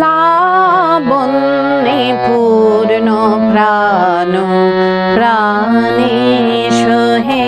লাবণ্যে পূর্ণ প্রাণ প্রাণেশ হে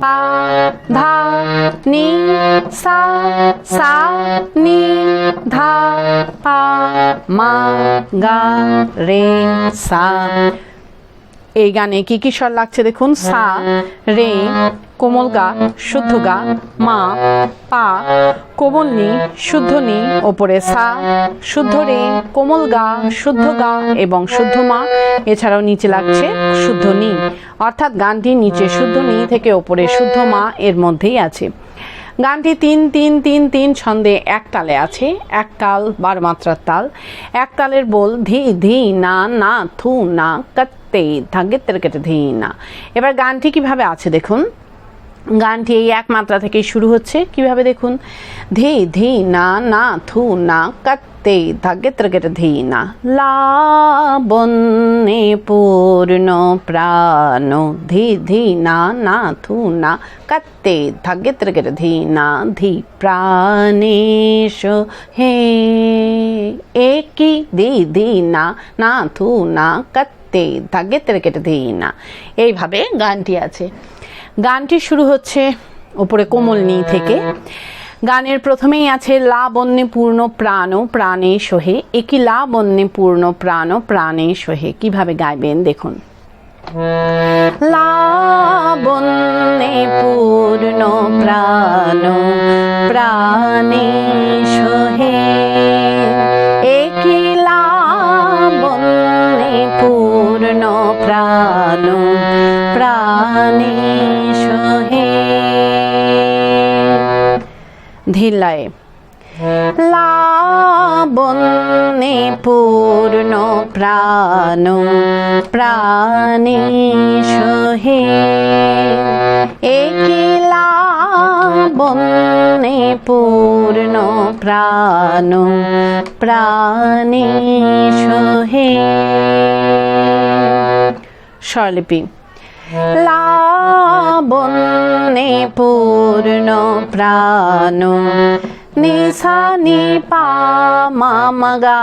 পা ধা নি সা সা নি ধা পা মা গা রে সা এই গানে কি কি স্বর লাগছে দেখুন? সা, রে, কোমল গা, শুদ্ধ গা, মা, পা, কোমল নি, শুদ্ধ নি, ওপরে সা, শুদ্ধ রে, কোমল গা, শুদ্ধ গা এবং শুদ্ধ মা, এছাড়াও নিচে লাগছে শুদ্ধ নি। অর্থাৎ গানটি নিচে শুদ্ধ নি থেকে ওপরে শুদ্ধ মা এর মধ্যেই আছে। গানটি তিন তিন তিন তিন ছন্দে এক তালে আছে। এক তাল, বারো মাত্রার তাল। এক তালের বল, ধি ধি, না না, থু, না কাত্তে থাগে তেরকেটে ধি না এবার গানটি কীভাবে আছে দেখুন। গানটি এই এক মাত্রা থেকে শুরু হচ্ছে। কীভাবে দেখুন? ধি ধি, না না, থু, না কাত্তে ধাগে ত্রগেটে ধি না লাবণ্যে পূর্ণ প্রাণ। ধি ধি, না না, থু, না কাত্তে ধাগে ত্রগেটে ধি না ধি, প্রাণেশ, হে, একি দি দি না না, থু, না কাত্তে ধাগে কেটে ধি না। এইভাবে গানটি আছে। গানটি শুরু হচ্ছে ওপরে কোমল নি থেকে। গানের প্রথমেই আছে লাবণ্যে পূর্ণ প্রাণ, প্রাণে সোহে। একই লাবণ্যে পূর্ণ প্রাণ, প্রাণে সোহে। কীভাবে গাইবেন, দেখুন। লাবণ্যে পূর্ণ প্রাণ, প্রাণে সোহে। পূর্ণ, প্রাণ সোহে। ধিলায় লাবণ্যে পূর্ণ প্রাণ, প্রাণে সোহে। একি লাবণ্যে পূর্ণ প্রাণ, প্রাণে সোহে। স্বরলিপি। লাবণ্যে পূর্ণ প্রাণ নিশা নি পা মা গা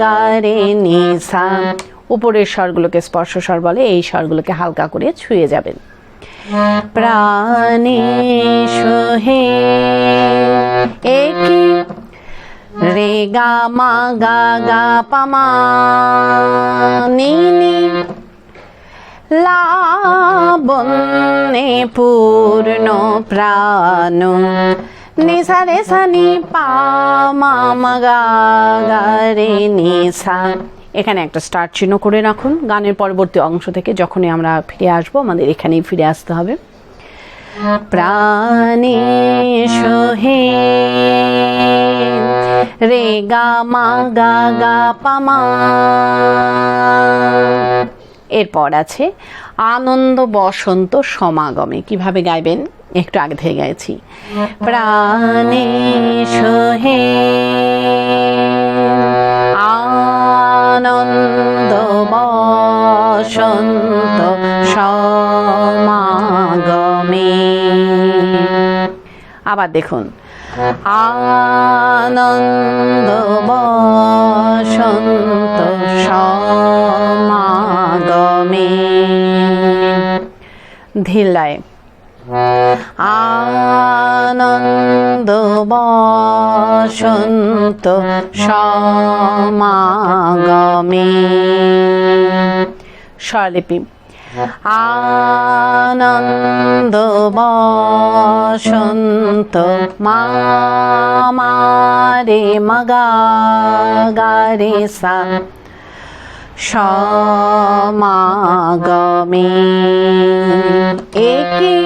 গা রে নিশা। উপরের স্বরগুলোকে স্পর্শ স্বর বলে এই স্বরগুলোকে হালকা করে ছুঁয়ে যাবেন। প্রাণে সোহে একই রে গা মা গা গা পামা নি লাবণ্যে পূর্ণ প্রাণ নিশা রে সানি পা মা গা গা রে নিশা। এখানে একটা স্টার চিহ্ন করে রাখুন। গানের পরবর্তী অংশ থেকে যখনই আমরা ফিরে আসব, আমাদের এখানেই ফিরে আসতে হবে। প্রাণে সোহে রে গা মা গা গা পামা এরপর আছে আনন্দ বসন্ত সমাগমে। কীভাবে গাইবেন? একটু আগে থেকে গাইছি। প্রাণে সোহে আনন্দ বসন্ত সমাগমে। আবার দেখুন। আনন্দ বসন্ত সমাগমে। ধিলায় আনন্দ বসন্ত সমাগমে। স্বরলিপি। আনন্দ বসন্ত মামারে মগা গারে সা সমাগমে। একি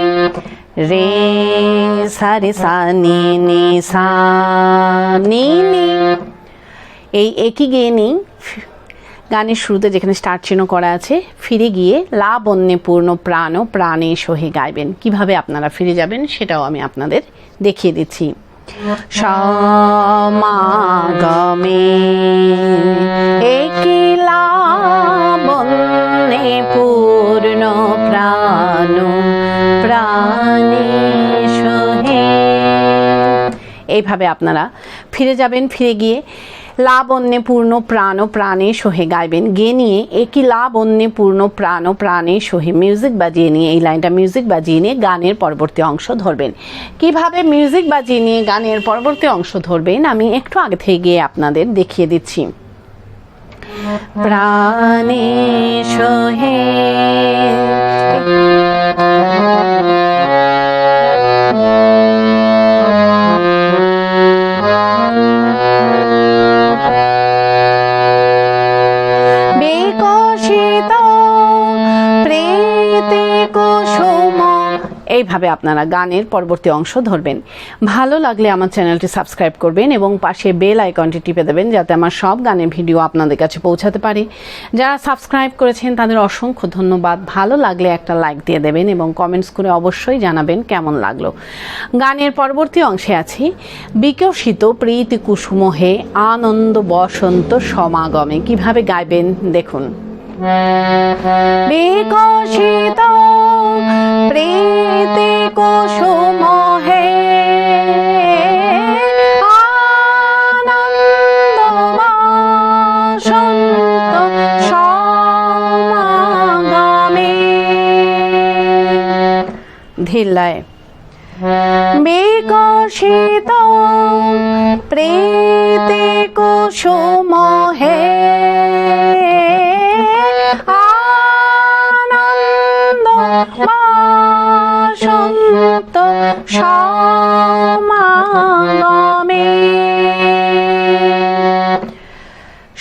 রে সারে সা নি নি সা নি। নি এই একই গেয়ে নিই। গানের শুরুতে যেখানে স্টার্ট চিহ্ন করা আছে, ফিরে গিয়ে লাবণ্যে পূর্ণ প্রাণ ও প্রাণে সহে গাইবেন। কীভাবে আপনারা ফিরে যাবেন সেটাও আমি আপনাদের দেখিয়ে দিচ্ছি। সমাগমে একিলা লাবণ্যে পূর্ণ প্রাণ প্রাণে এইভাবে আপনারা ফিরে যাবেন ফিরে গিয়ে লাভ অন্যে পূর্ণ প্রাণ প্রাণে সহে গাইবেন। গে নিয়ে একই লাভ অন্যে পূর্ণ প্রাণ প্রাণে সহে মিউজিক বাজিয়ে নিয়ে এই লাইনটা মিউজিক বাজিয়ে নিয়ে গানের পরবর্তী অংশ ধরবেন। কীভাবে মিউজিক বাজিয়ে নিয়ে গানের পরবর্তী অংশ ধরবেন আমি একটু আগে থেকে গিয়ে আপনাদের দেখিয়ে দিচ্ছি। প্রাণে সহে এইভাবে আপনারা গানের পরবর্তী অংশ ধরবেন। ভালো লাগলে আমার চ্যানেলটি সাবস্ক্রাইব করবেন এবং পাশে বেল আইকনটি টিপে দেবেন যাতে আমার সব গানের ভিডিও আপনাদের কাছে পৌঁছাতে পারে। যারা সাবস্ক্রাইব করেছেন, তাদের অসংখ্য ধন্যবাদ। ভালো লাগলে একটা লাইক দিয়ে দেবেন এবং কমেন্টস করে অবশ্যই জানাবেন কেমন লাগল। গানের পরবর্তী অংশে আছি। বিকশিত প্রীতি কুসুম হে আনন্দ বসন্ত সমাগমে। কীভাবে গাইবেন? দেখুন। বিকশিত প্রীতি কুসুম হে। আনন্দ বসন্ত সমাগমে। ধিল্লায় বিকশিত প্রীতি কুসুম হে। বসন্ত সমাগমে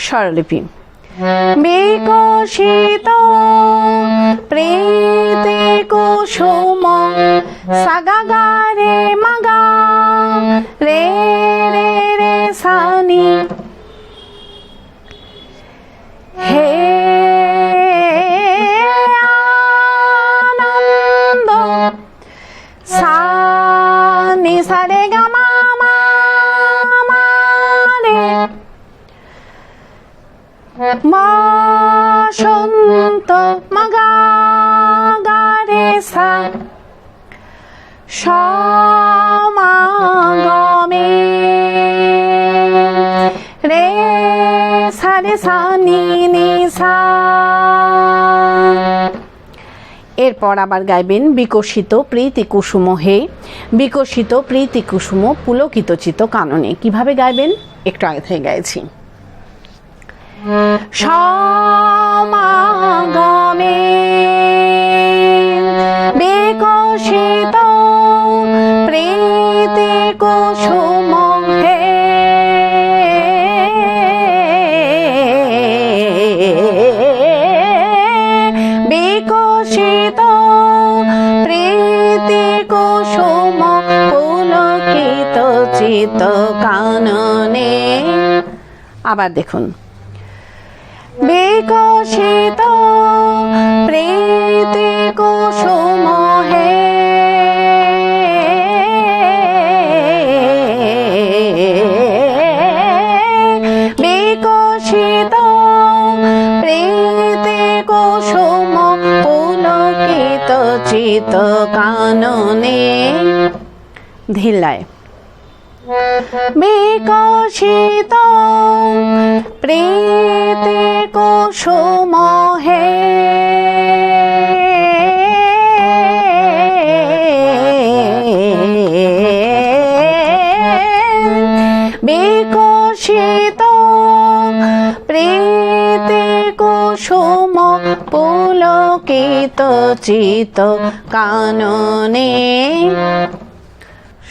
স্বরলিপি। বিকশিত প্রীতি কুসুম সাগা সারে সা নি নি সা এরপর আবার গাইবেন বিকশিত প্রীতি কুসুম হে। বিকশিত প্রীতি কুসুম পুলকিত চিত কাননে। কীভাবে গাইবেন? একটু আগে থেকে গাইছি। সমাগমে বিকশিত প্রীতি কুসুম চিত কাননে। আবার দেখুন। বিকশিত প্রীতি কুসুম হে। বিকশিত প্রীতি কুসুম পুলকিত চিত কাননে। ধিল্লায়। বিকশিত প্রীতি কুসুম হে বিকশিত প্রীতি কুসুম পুলকিত চিত কাননে।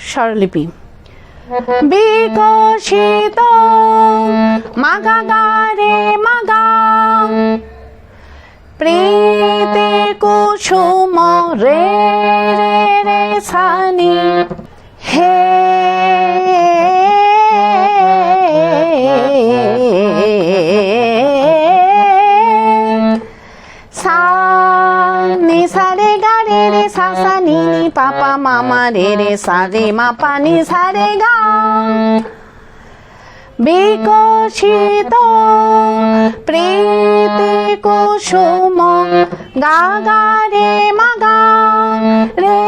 স্বরলিপি। বিকশিত। মাগা গারে মাগা। প্রীতি কুসুম রে রে। পা পা মা মা রে রে সা রে মা পা নি সা রে গা বিকশিত প্রীতি কুসুম গা গা রে মা গা রে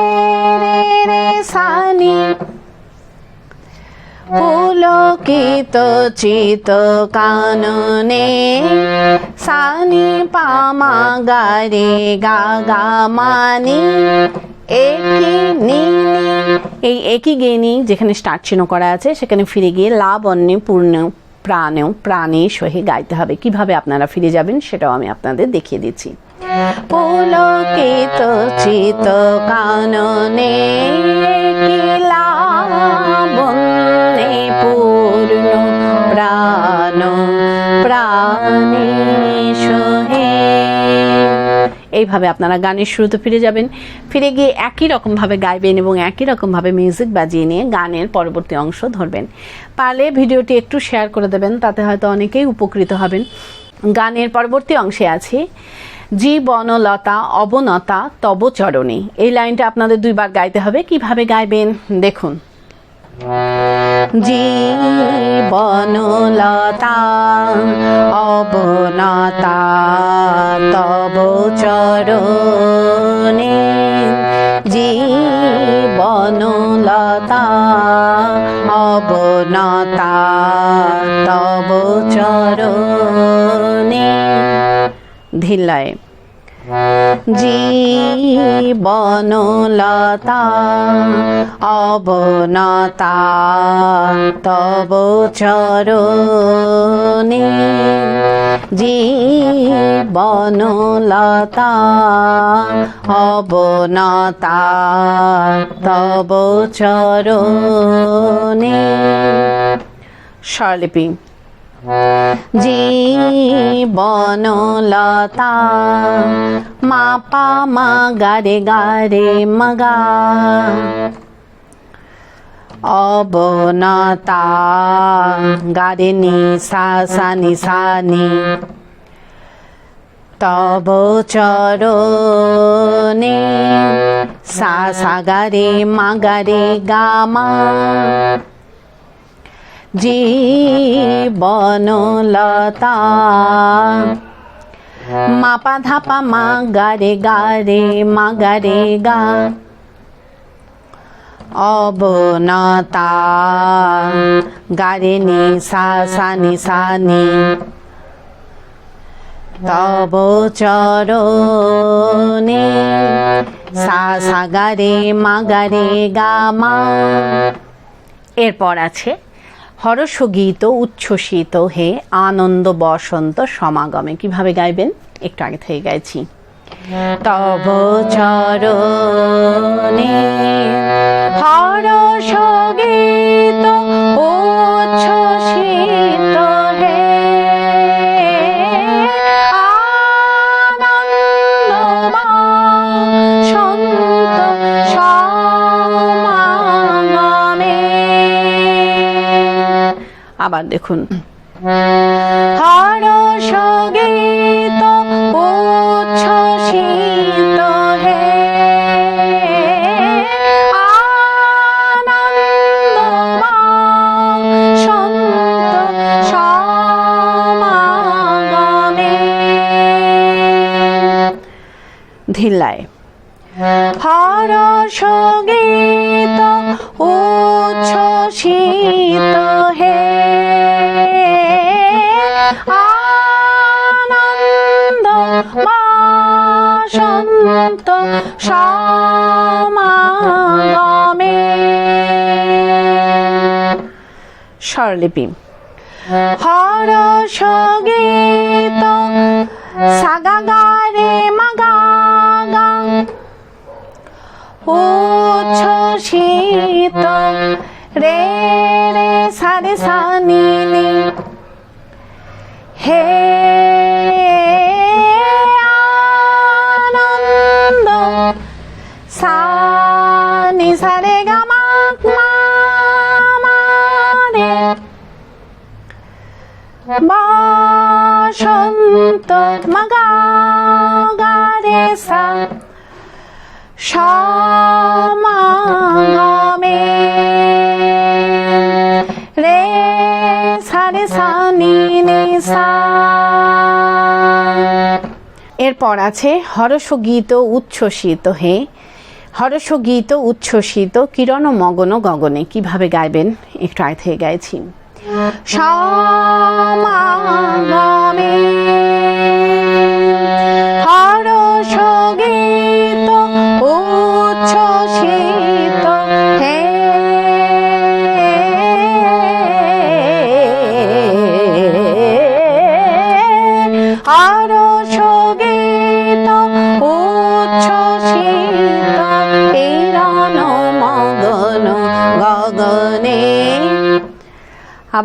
রে রে সানি পুলকিত চিত কাননে সানি পামা গা রে গা গা মানি এই একই গেনি যেখানে স্টার্ট চিহ্ন করা আছে, সেখানে ফিরে গিয়ে লাভ অন্যে পূর্ণ, প্রাণেও, প্রাণে সহে গাইতে হবে। কীভাবে আপনারা ফিরে যাবেন সেটাও আমি আপনাদের দেখিয়ে দিচ্ছি। পুলকিত চিত কাননে লাবণ্যে এইভাবে আপনারা গানের শুরুতে ফিরে যাবেন। ফিরে গিয়ে একই রকমভাবে গাইবেন এবং একই রকমভাবে মিউজিক বাজিয়ে নিয়ে গানের পরবর্তী অংশ ধরবেন। পারলে ভিডিওটি একটু শেয়ার করে দেবেন, তাতে হয়তো অনেকেই উপকৃত হবেন। গানের পরবর্তী অংশে আছে। জীবনলতা, অবনতা তব চরণে এই লাইনটা আপনাদের দুইবার গাইতে হবে, কীভাবে গাইবেন দেখুন। জীবনলতা অবনতা তব চরণে জীবনলতা অবনতা তব চরণে ধিলায় জীবনলতা অবনতা তব চরণে। জীবনলতা অবনতা তব চরণে। স্বরলিপি। জীবনলতা মা পা মা গারে গারে মগা। অবনতা, গারে নি সা নি সা নি তব চরণে সা সা গারে মা গারে গা মা। জীবনলতা। মাপা ধাপা মা গারে গারে মা গারে গা। অবনতা। গারে নি, সা সা নি সা নি। তব চরণে সা সা গারে মা গারে গা, মা। এরপর আছে হরসগীত উচ্ছ্বসিত হে আনন্দ বসন্ত সমাগমে। কীভাবে গাইবেন? একটু আগে থেকে গাইছি। তব চরণে হরসগীত উচ্ছ্বসিত আবার দেখুন। হর সংগীত উচ্ছ্বসিত হে। ধিল্লায়। সমাগমে স্বরলিপি। হর সংগীত সাগাগারে মাগা গা উচ্ছ্বসিত রে রে সারে সানি নি তো মাগা গা রে সা রে সারে সা নি নি সা এরপর আছে হরস গীত উচ্ছ্বসিত হে। হরস গীত উচ্ছ্বসিত কিরণ মগন গগনে। কীভাবে গাইবেন? একটু আয় থেকে গাইছি। সমাগমে হরস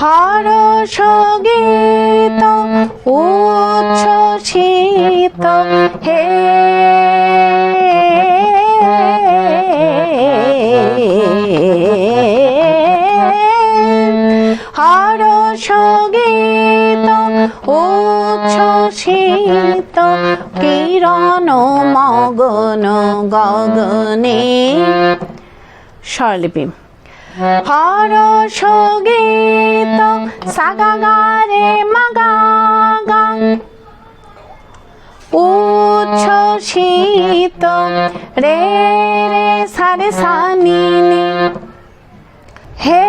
হরস গীত উচ্ছ্বসিত। হে হরস উচ্ছ্বসিত। কিরণ মগন গগনে। স্বরলিপি। হরস গীত সাগা গা রে মাগা গা উচ্ছ্বসিত রে রে সারে সানি নি হে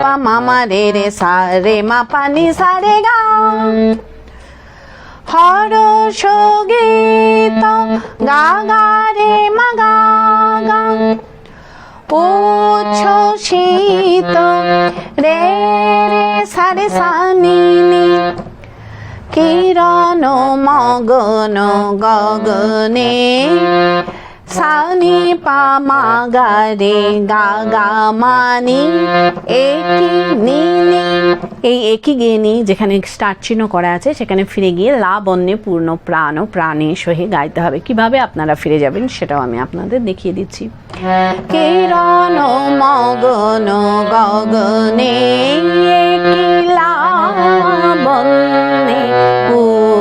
পা মামা রে রে সা রে মা পা নি সা রে গা। হরস গীত গা গা রে মা গা গা। উচ্ছ্বসিত রে রে সা রে সা নি নি। কিরণ মগন গগনে সানি পা মা গা রে, গা গা মানি। একি নি এই একই গিয়ে নি, যেখানে স্টার্ট চিহ্ন করা আছে, সেখানে ফিরে গিয়ে লা বন্যে পূর্ণ প্রাণ ও প্রাণে সহে গাইতে হবে। কীভাবে আপনারা ফিরে যাবেন, সেটাও আমি আপনাদের দেখিয়ে দিচ্ছি। কিরণ মগন, গগনে একিলা বন্যে পূর্ণ